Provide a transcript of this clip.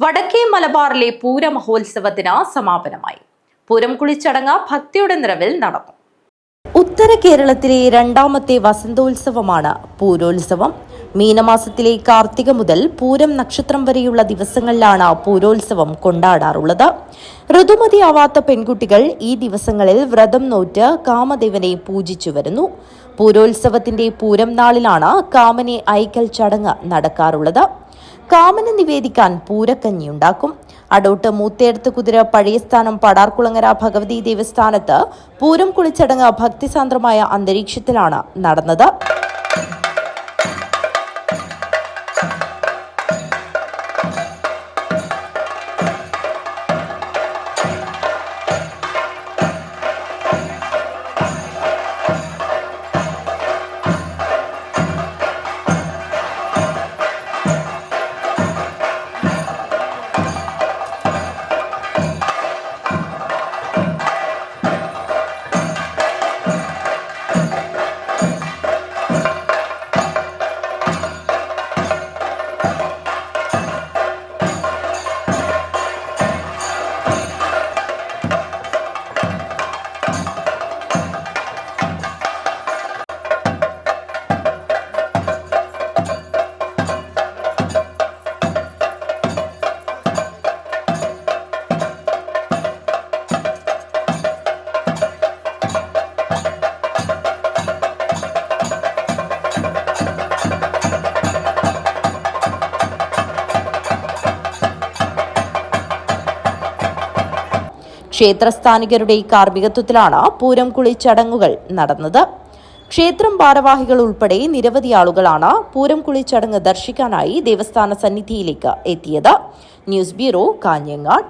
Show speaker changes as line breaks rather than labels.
വടക്കേ മലബാറിലെ പൂര മഹോത്സവത്തിന് സമാപനമായി. പൂരം കുളിച്ചടങ്ങ് ഭക്തിയുടെ നിറവിൽ നടന്നു. ഉത്തര കേരളത്തിലെ രണ്ടാമത്തെ വസന്തോത്സവമാണ് പൂരോത്സവം. മീനമാസത്തിലെ കാർത്തിക മുതൽ പൂരം നക്ഷത്രം വരെയുള്ള ദിവസങ്ങളിലാണ് പൂരോത്സവം കൊണ്ടാടാറുള്ളത്. ഋതുമതിയാവാത്ത പെൺകുട്ടികൾ ഈ ദിവസങ്ങളിൽ വ്രതം നോറ്റ് കാമദേവനെ പൂജിച്ചു വരുന്നു. പൂരോത്സവത്തിന്റെ പൂരം നാളിലാണ് കാമനെ ഐക്കൽ ചടങ്ങ് നടക്കാറുള്ളത്. കാമന് നിവേദിക്കാൻ പൂരക്കഞ്ഞി ഉണ്ടാക്കും. അടോട്ട് മൂത്തേടത്ത് കുതിര പഴയ സ്ഥാനം പടാർകുളങ്ങര ഭഗവതി ദേവസ്ഥാനത്ത് പൂരം കുളിച്ചടങ്ങ് ഭക്തിസാന്ദ്രമായ അന്തരീക്ഷത്തിലാണ് നടന്നത്. ക്ഷേത്രസ്ഥാനികരുടെ കാർമ്മികത്വത്തിലാണ് പൂരം കുളി ചടങ്ങുകൾ നടന്നത്. ക്ഷേത്രം ഭാരവാഹികൾ ഉൾപ്പെടെ നിരവധി ആളുകളാണ് പൂരം കുളി ചടങ്ങ് ദർശിക്കാനായി ദേവസ്ഥാന സന്നിധിയിലേക്ക് എത്തിയത്. News bureau Kanhangad.